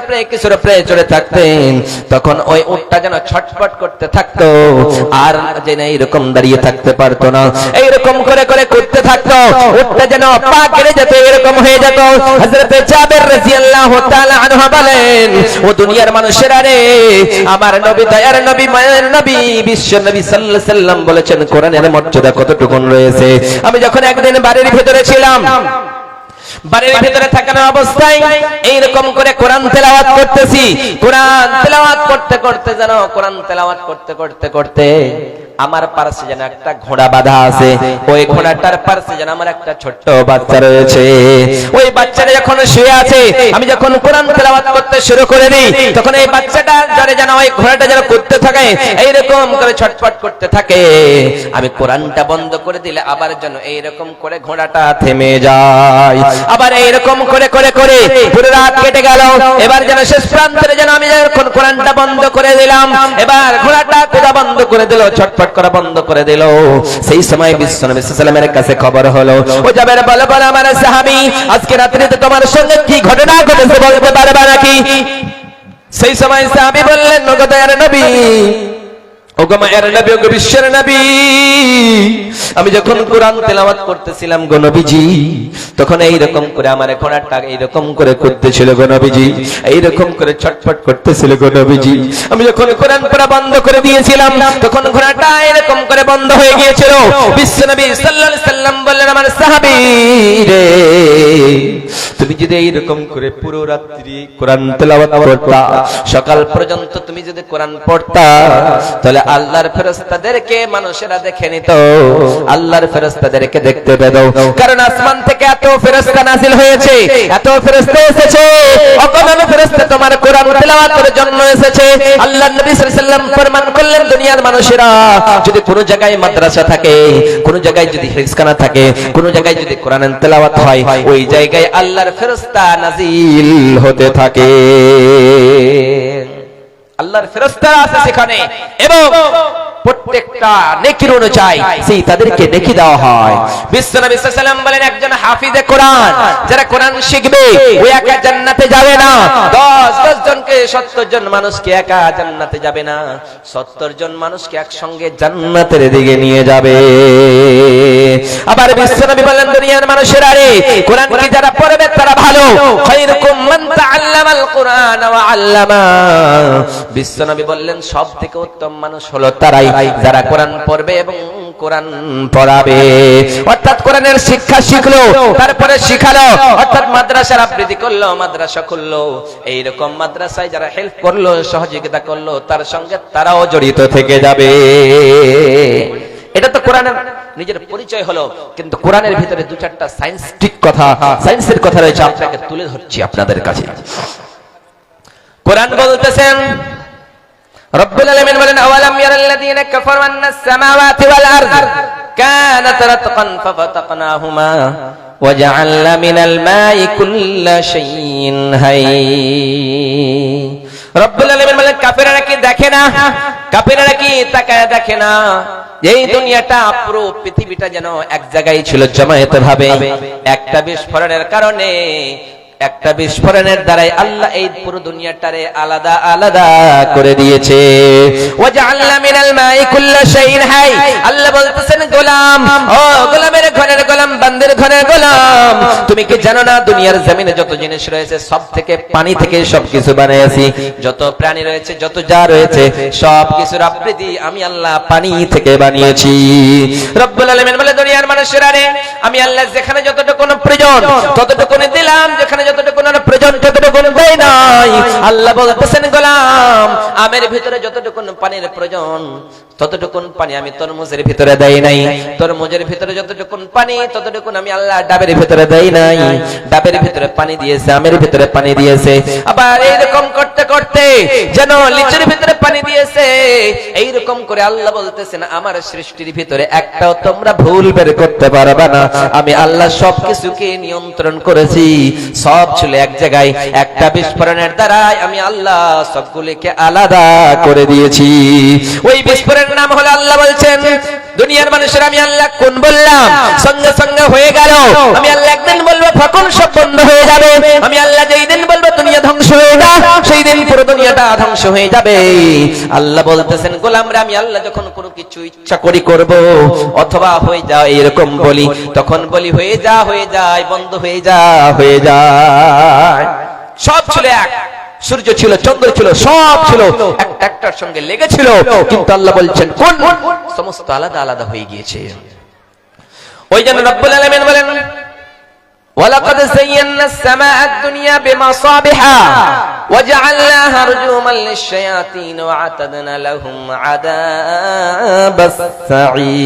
উপরে চড়ে থাকতেন। তখন ওই যেন ছটফট করতে থাকতো, আর যেন এইরকম দাঁড়িয়ে থাকতে পারতো না। এইরকম করে করে করতে থাকতো যেন পা কেড়ে যেত এরকম হয়ে যেত। তাআলা আনহু বলেন, ও দুনিয়ার মানুষেরা রে, আমার নবী দয়ার নবী, মায়ের নবী, বিশ্ব নবী সাল্লাল্লাহু আলাইহি সাল্লাম বলেছেন, কোরআনের মর্যাদা কতটুকুন রয়েছে? আমি যখন একদিন বাড়ির ভিতরে ছিলাম বাড়ির ভিতরে থাকার অবস্থায় এইরকম করে কোরআন তেলাওয়াত করতেছি। কোরআন তেলাওয়াত করতে করতে যেন, কোরআন তেলাওয়াত করতে করতে করতে আমার পার্শ্বে যেন একটা ঘোড়া বাঁধা আছে। ওই ঘোড়াটার পার্শ্বে যেন আমার একটা ছোট্ট বাচ্চা রয়েছে। ওই বাচ্চাটা যখন শুয়ে আছে, আমি যখন কোরআন তেলাওয়াত করতে শুরু করে দিই, তখন এই বাচ্চাটা জরে যেন ওই ঘোড়াটা যেন করতে থাকে, এইরকম করে ছটফট করতে থাকে। আমি কোরআনটা বন্ধ করে দিলে আবার যেন এইরকম করে ঘোড়াটা থেমে যায়। আবার এইরকম করে করে করে পুরো রাত কেটে গেল। এবার যেন শেষ প্রান্তে যেন আমি যখন কোরআনটা বন্ধ করে দিলাম, এবার ঘোড়াটা কোদা বন্ধ করে দিল, ছটফট করা বন্ধ করে দিল। সেই সময় বিশ্বনবী সাল্লামের কাছে খবর হলো, ও জাবের বলে বলে আমার সাহাবী, আজকে রাত্রিতে তোমার সঙ্গে কি ঘটনা ঘটেছে বলতে পারবে নাকি? সেই সময় সাহাবী বললেন নগদায়ের নবী, ওগো মায়ের নবী, ওগো বিশ্বের নবী আমি যখন কোরআন তেলাওয়াত করতেছিলাম গণবিজি তখন এই রকম করে আমার ঘোড়াটা রকম করে করতেছিল গো নবীজি এই রকম করে ছটফট করতেছিল গণবিজি আমি যখন কোরআন পড়া বন্ধ করে দিয়েছিলাম, তখন ঘোড়াটা এরকম করে বন্ধ হয়ে গিয়েছিল। বিশ্ব নবী সাল্লাল্লাহু আলাইহি সাল্লাম বললেন, আমার সাহাবী রে যদি এইরকম করে পুরো রাত্রি কোরআন তেলাওয়াত সকাল পর্যন্ত তুমি যদি কোরআন পড়তা, তাহলে আল্লাহর ফেরেশতাদেরকে মানুষেরা দেখে নিত, আল্লাহর ফেরেশতাদেরকে দেখতে পেত কারণ আসমান থেকে এত ফেরেশতা নাজিল হয়েছে, এত ফেরেশতা এসেছে, অগণন ফেরেশতা তোমার কোরআন তেলাওয়াতের জন্য এসেছে। আল্লাহর নবী সাল্লাল্লাহু আলাইহি সাল্লাম ফরমান করলেন দুনিয়ার মানুষেরা, যদি কোনো জায়গায় মাদ্রাসা থাকে, কোনো জায়গায় যদি হিফজখানা থাকে, কোনো জায়গায় যদি কোরআন তেলাওয়াত হয়, ওই জায়গায় আল্লাহর ফেরেশতা নাজিল হতে থাকে। আল্লাহর ফেরেশতারা আছে সেখানে এবং প্রত্যেকটা নেকির অনুযায়ী সেই তাদেরকে নেকি দেওয়া হয়। বিশ্বনবী ওয়াসাল্লাম বলেন, একজন হাফিজে কোরআন, যারা কোরআন শিখবে ওই একা জান্নাতে যাবে না। 10 10 জনকে 70 জন মানুষকে একা জান্নাতে যাবে না। 70 জন মানুষকে একসঙ্গে জান্নাতের দিকে নিয়ে যাবে। আবার বিশ্বনবী বলেন, দুনিয়ার মানুষেরা রে কোরআন কি যারা পড়বে? খায়রুকুম মান তাআল্লামাল কুরআন ওয়া আল্লামা বিশ্বনবী বললেন উত্তম মানুষ হলো তারাই যারা কোরআন পড়বে এবং কোরআন পড়াবে অর্থাৎ কোরআনের শিক্ষা শিখলো তারপরে শিখালো অর্থাৎ মাদ্রাসার আবৃত্তি করল মাদ্রাসা খুললো এইরকম মাদ্রাসায় যারা হেল্প করল সহযোগিতা করল তার সঙ্গে তারাও জড়িত থেকে যাবে এটা তো কোরআনের নিজের পরিচয় হলো কিন্তু কোরআনের ভিতরে দু চারটা সায়েন্সটিক কথা সায়েন্সের কথা রয়েছে আপনাকে তুলে ধরছি আপনাদের কাছে কোরআন বলতেছেন রব্বুল আলামিন বলেন আওয়ালাম ইয়ারাল্লাযীনা কাফারু আন্নাস সামাওয়াতি ওয়াল আরদ কানাত রাতকান ফাফাতাকনাহুমা وجعلنا من الماء كل شيء حي রব্বুল আলামিন বলেন কাফেররা কি দেখে না কাফেররা কি তাকায় দেখে না? এই দুনিয়াটা পুরো পৃথিবীটা যেন এক জায়গায় ছিল জমায়েত ভাবে। একটা বিস্ফোরণের কারণে একটা বিস্ফোরণের দ্বারাই আল্লাহ এই পুরো দুনিয়াটারে আলাদা আলাদা করে দিয়েছে। আল্লাহ বলতেছেন, গোলাম, ও গোলামের ঘরের গোলাম, বান্দের ঘরের গোলাম, তুমি কি জানো না দুনিয়ার জমিনে যত জিনিস রয়েছে সব থেকে পানি থেকে সব কিছু বানিয়েছি যত প্রাণী রয়েছে, যত যা রয়েছে সব কিছুর আমি আল্লাহ পানি থেকে বানিয়েছি। রব্বুল আলামিন বলে, দুনিয়ার মানুষেরা রে আমি আল্লাহ যেখানে যতটুকু প্রয়োজন ততটুকু দিলাম, যেখানে যতটুকু প্রয়োজন ততটুকু দেয় নাই। আল্লাহ বলতেছেন, গোলাম, আমের ভিতরে যতটুকু পানির প্রয়োজন ততটুকু পানি আমি তরমুজের ভিতরে দেই নাই। তরমুজের ভিতরে যতটুকু পানি ততটুকু আমি আল্লাহ ডাবের ভিতরে দেই নাই। ডাবের ভিতরে পানি দিয়েছে, আমের ভিতরে পানি দিয়েছে। আবার এইরকম করতে করতে, যেন লিচুর ভিতরে পানি দিয়েছে। এইরকম করে আল্লাহ বলতেছেন, আমার সৃষ্টির ভিতরে একটাও তোমরা ভুল বের করতে পারবে না। আমি আল্লাহ সবকিছুকে নিয়ন্ত্রণ করেছি। সব ছিল এক জায়গায়, একটা বিস্ফোরণের দ্বারাই আমি আল্লাহ সবগুলিকে আলাদা করে দিয়েছি। ওই বিস্ফোরণের নাম হলো আল্লাহ বলছেন, দুনিয়ার মানুষের আমি আল্লাহ কোন বললাম? সঙ্গে সঙ্গে হয়ে গেল। আমি আল্লাহ একদিন বলব ফখন সব বন্ধ হয়ে যাবে। আমি আল্লাহ যেই দিন বলব দুনিয়া ধ্বংস হয়ে যা সেই দিন পুরো দুনিয়াটা ধ্বংস হয়ে যাবে। আল্লাহ বলতেছেন গোলামরা আমি আল্লাহ যখন কোনো কিছু ইচ্ছা করি করব, অথবা হয়ে যায় এরকম বলি। তখন বলি, হয়ে যা, হয়ে যায়, বন্ধ হয়ে যা, হয়ে যায়। সব ছিল এক। সূর্য ছিল, চন্দ্র ছিল, সব ছিল। একটার সঙ্গে লেগেছিল। কিন্তু আল্লাহ বলছেন, কোন? সমস্ত আলাদা আলাদা হয়ে গিয়েছে। ওই জন্য রব্বুল আলামিন বলেন, ওয়ালাকাদ সাইয়্যানা সামা আদ-দুনিয়া বিমাসাবিহা। وجعلناها رجوما للشياطين وعتدنا لهم عذاب السعير.